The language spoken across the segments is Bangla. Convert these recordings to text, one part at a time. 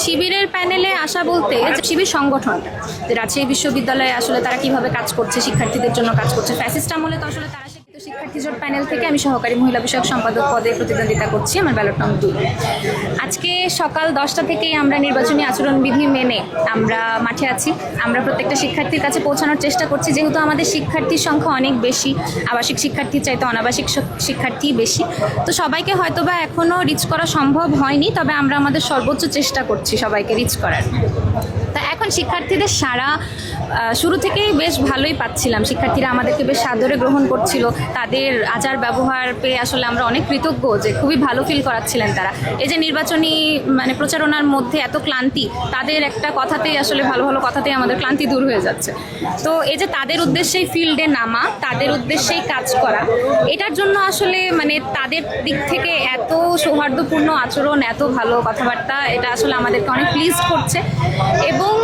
শিবিরের প্যানেলে আসা বলতে শিবির সংগঠন। রাজশাহী বিশ্ববিদ্যালয়ে আসলে তারা কীভাবে কাজ করছে, শিক্ষার্থীদের জন্য কাজ করছে। ফ্যাসিস্ট আমলে তো আসলে তারা শিক্ষার্থী জোট প্যানেল থেকে আমি সহকারী মহিলা বিষয়ক সম্পাদক পদে প্রতিদ্বন্দ্বিতা করছি আমার ব্যালট নম্বর দুই। আজকে সকাল দশটা থেকেই আমরা নির্বাচনী আচরণবিধি মেনে আমরা মাঠে আছি। আমরা প্রত্যেকটা শিক্ষার্থীর কাছে পৌঁছানোর চেষ্টা করছি। যেহেতু আমাদের শিক্ষার্থীর সংখ্যা অনেক বেশি, আবাসিক শিক্ষার্থীর চাইতে অনাবাসিক শিক্ষার্থী বেশি। তো সবাইকে হয়তোবা এখনও রিচ করা সম্ভব হয়নি, তবে আমরা আমাদের সর্বোচ্চ চেষ্টা করছি সবাইকে রিচ করার। তা এখন শিক্ষার্থীদের সারা শুরু থেকেই বেশ ভালোই পাচ্ছিলাম। শিক্ষার্থীরা আমাদেরকে বেশ সাদরে গ্রহণ করছিল। তাদের আচার ব্যবহার পেয়ে আসলে আমরা অনেক কৃতজ্ঞ যে খুবই ভালো ফিল করাচ্ছিলেন তারা। এই যে নির্বাচনী মানে প্রচারণার মধ্যে এত ক্লান্তি, তাদের একটা কথাতেই আসলে ভালো ভালো কথাতেই আমাদের ক্লান্তি দূর হয়ে যাচ্ছে। তো এই যে তাদের উদ্দেশ্যেই ফিল্ডে নামা, তাদের উদ্দেশ্যেই কাজ করা, এটার জন্য আসলে মানে তাদের দিক থেকে এত সৌহার্দ্যপূর্ণ আচরণ, এত ভালো কথাবার্তা, এটা আসলে আমাদেরকে অনেক প্লিজ করছে। এবং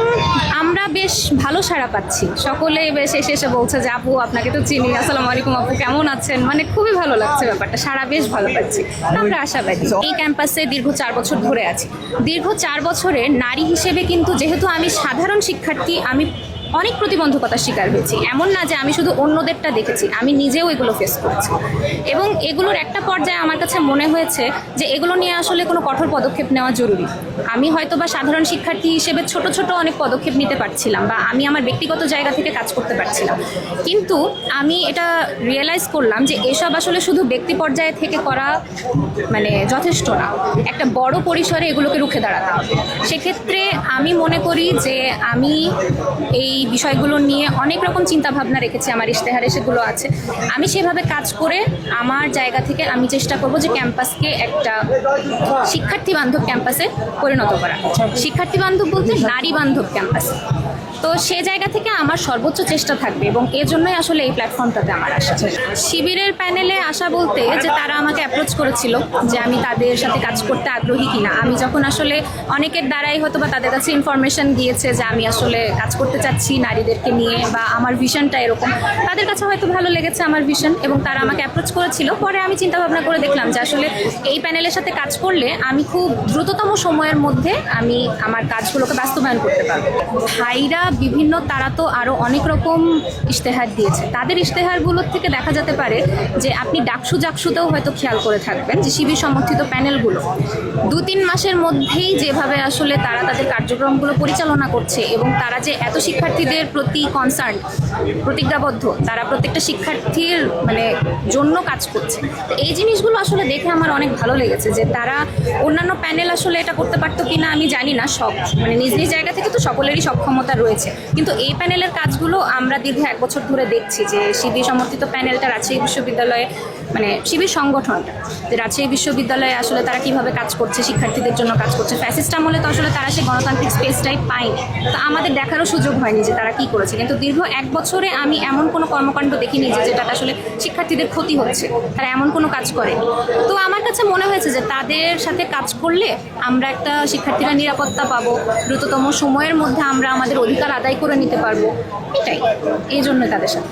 আমরা বেশ ভালো সাড়া পাচ্ছি। সকলে বেশ এসে এসে বলছে যে, আপু, আপনাকে তো চিনি। আসসালামু আলাইকুম আপু, কেমন আছেন? মানে খুবই ভালো লাগছে ব্যাপারটা। সারা বেশ ভালো পাচ্ছি। আমরা আশাবাদী। এই ক্যাম্পাসে দীর্ঘ চার বছর ধরে আছি। দীর্ঘ চার বছরে নারী হিসেবে কিন্তু যেহেতু আমি সাধারণ শিক্ষার্থী আমি অনেক প্রতিবন্ধকতার শিকার হয়েছি। এমন না যে আমি শুধু অন্যদেরটা দেখেছি, আমি নিজেও এগুলো ফেস করেছি। এবং এগুলোর একটা পর্যায়ে আমার কাছে মনে হয়েছে যে এগুলো নিয়ে আসলে কোনো কঠোর পদক্ষেপ নেওয়া জরুরি। আমি হয়তো বা সাধারণ শিক্ষার্থী হিসেবে ছোট ছোট অনেক পদক্ষেপ নিতে পারছিলাম বা আমি আমার ব্যক্তিগত জায়গা থেকে কাজ করতে পারছিলাম। কিন্তু আমি এটা রিয়েলাইজ করলাম যে এসব আসলে শুধু ব্যক্তি পর্যায়ে থেকে করা মানে যথেষ্ট না। একটা বড় পরিসরে এগুলোকে রুখে দাঁড়াতে হবে। সেক্ষেত্রে আমি মনে করি যে আমি এই বিষয়গুলো নিয়ে অনেক রকম চিন্তা ভাবনা রেখেছি আমার ইশতেহারে সেগুলো আছে। আমি সেভাবে কাজ করে আমার জায়গা থেকে আমি চেষ্টা করব যে ক্যাম্পাসকে একটা শিক্ষার্থী বান্ধব ক্যাম্পাসে পরিণত করা শিক্ষার্থী বান্ধব বলতে নারী বান্ধব ক্যাম্পাস। তো সে জায়গা থেকে আমার সর্বোচ্চ চেষ্টা থাকবে এবং এর জন্যই আসলে এই প্ল্যাটফর্মটাতে আমার আসা শিবিরের প্যানেলে আসা বলতে যে তারা আমাকে অ্যাপ্রোচ করেছিল যে আমি তাদের সাথে কাজ করতে আগ্রহী কিনা। আমি যখন আসলে অনেকের দ্বারাই হয়তো বা তাদের কাছে ইনফরমেশন গিয়েছে যে আমি আসলে কাজ করতে চাচ্ছি নারীদেরকে নিয়ে বা আমার ভিশনটা এরকম, তাদের কাছে হয়তো ভালো লেগেছে আমার ভিশন এবং তারা আমাকে অ্যাপ্রোচ করেছিল। পরে আমি চিন্তা ভাবনা করে দেখলাম যে আসলে এই প্যানেলের সাথে কাজ করলে আমি খুব দ্রুততম সময়ের মধ্যে আমি আমার কাজগুলোকে বাস্তবায়ন করতে পারব। ভাইরা বিভিন্ন তারা তো আরও অনেক রকম ইশতেহার দিয়েছে। তাদের ইশতেহারগুলোর থেকে দেখা যেতে পারে যে আপনি ডাকসু জাকসুতেও হয়তো খেয়াল করে থাকবেন যে শিবির সমর্থিত প্যানেলগুলো। দু তিন মাসের মধ্যেই যেভাবে আসলে তারা তাদের কার্যক্রমগুলো পরিচালনা করছে এবং তারা যে এত শিক্ষার্থীদের প্রতি কনসার্ন প্রতিজ্ঞাবদ্ধ, তারা প্রত্যেকটা শিক্ষার্থীর মানে জন্য কাজ করছে। এই জিনিসগুলো আসলে দেখে আমার অনেক ভালো লেগেছে যে তারা অন্যান্য প্যানেল আসলে এটা করতে পারতো কিনা আমি জানি না, সব মানে নিজ নিজ জায়গা থেকে তো সকলেরই সক্ষমতা রয়েছে। কিন্তু এই প্যানেলের কাজগুলো আমরা দীর্ঘ এক বছর ধরে দেখছি যে সিবি সমর্থিত প্যানেলটা রাজশাহী বিশ্ববিদ্যালয়ে। মানে শিবির সংগঠনটা যে রাজশাহী বিশ্ববিদ্যালয়ে আসলে তারা কীভাবে কাজ করছে, শিক্ষার্থীদের জন্য কাজ করছে ফ্যাসিস্ট আমলে তো আসলে তারা সেই গণতান্ত্রিক স্পেসটাই পায়নি। তো আমাদের দেখারও সুযোগ হয়নি যে তারা কি করেছে। কিন্তু দীর্ঘ এক বছরে আমি এমন কোনো কর্মকাণ্ড দেখিনি যে যেটা আসলে শিক্ষার্থীদের ক্ষতি হচ্ছে, তারা এমন কোনো কাজ করেনি। তো আমার কাছে মনে হয়েছে যে তাদের সাথে কাজ করলে আমরা একটা শিক্ষার্থীরা নিরাপত্তা পাবো, দ্রুততম সময়ের মধ্যে আমরা আমাদের অধিকার আদায় করে নিতে পারব, এটাই। এই জন্য তাদের সাথে